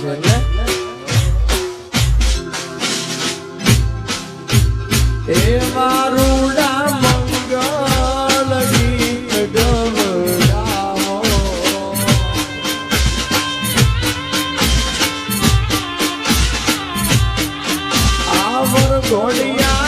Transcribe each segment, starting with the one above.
છે એટલે એ મારું ડામ ઘોડિયા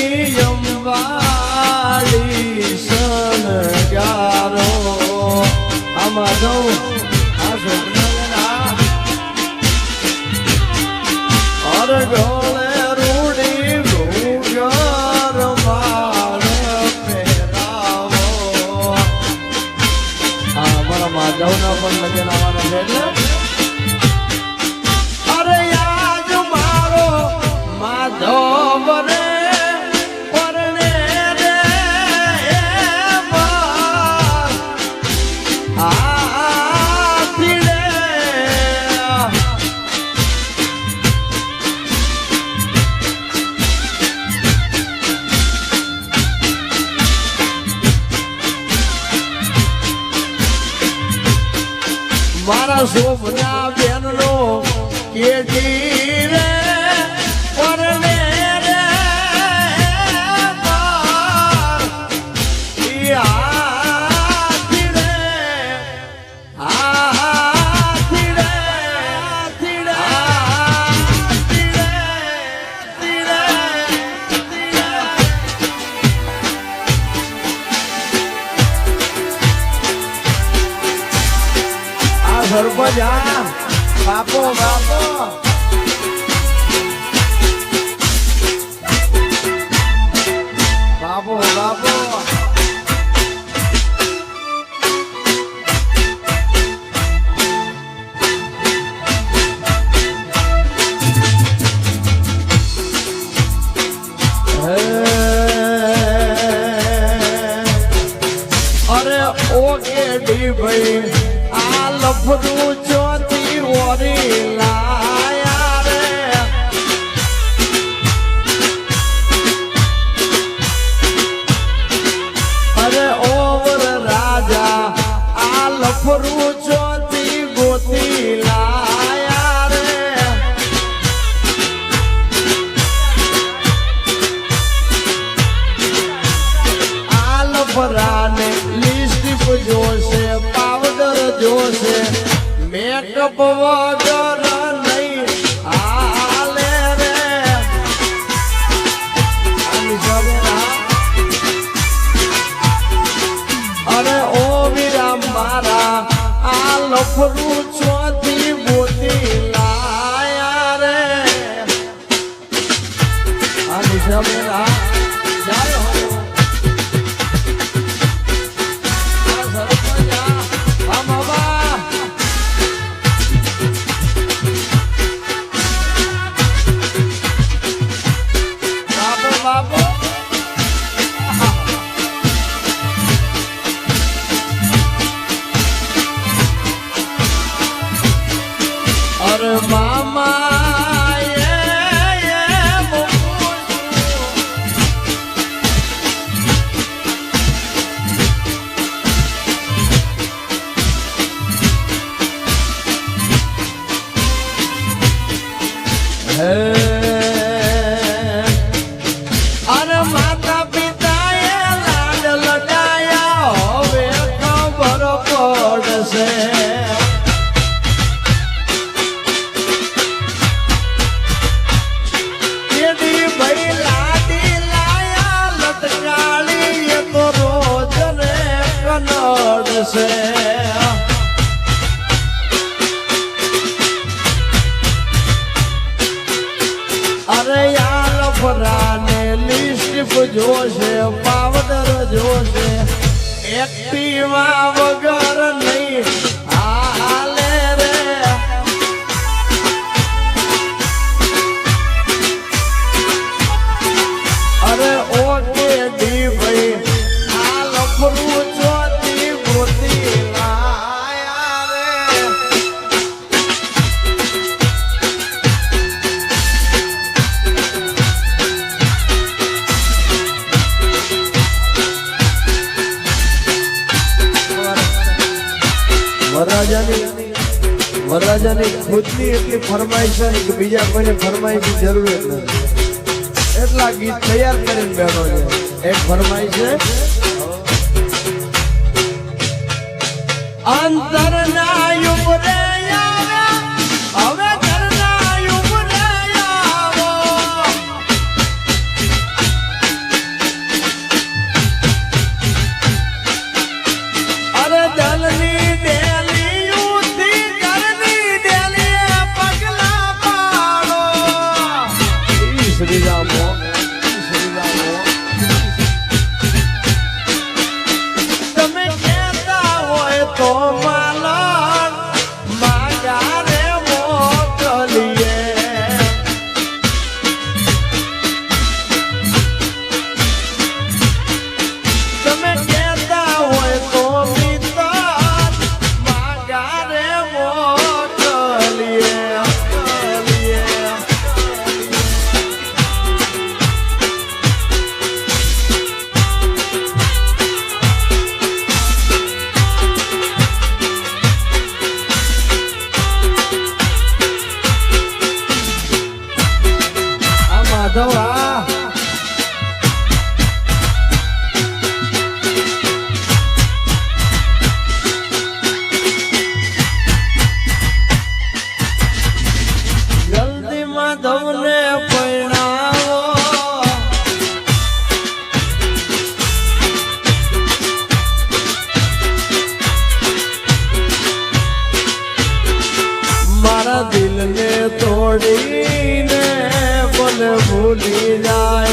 મારા શોભના બેનનો કેજી ભાઈ આ લફડું ડબવો દર નહીં આલે રે અરે ઓ વીરા મારા આ લફરું છું. છે અરે યાર ફરાને લિસ્ટ જોશે પાવડર જોશે એક પીવા વગર નહીં બધાની ખુદની એટલી ફરમાઈશ છે કે બીજા કોઈને ફરમાઈશની જરૂર નથી. એટલા ગીત તૈયાર કરીને બેઠો છે. એક ફરમાઈશ છે. અંતર ના છોડીને બોલ ભૂલી જાય.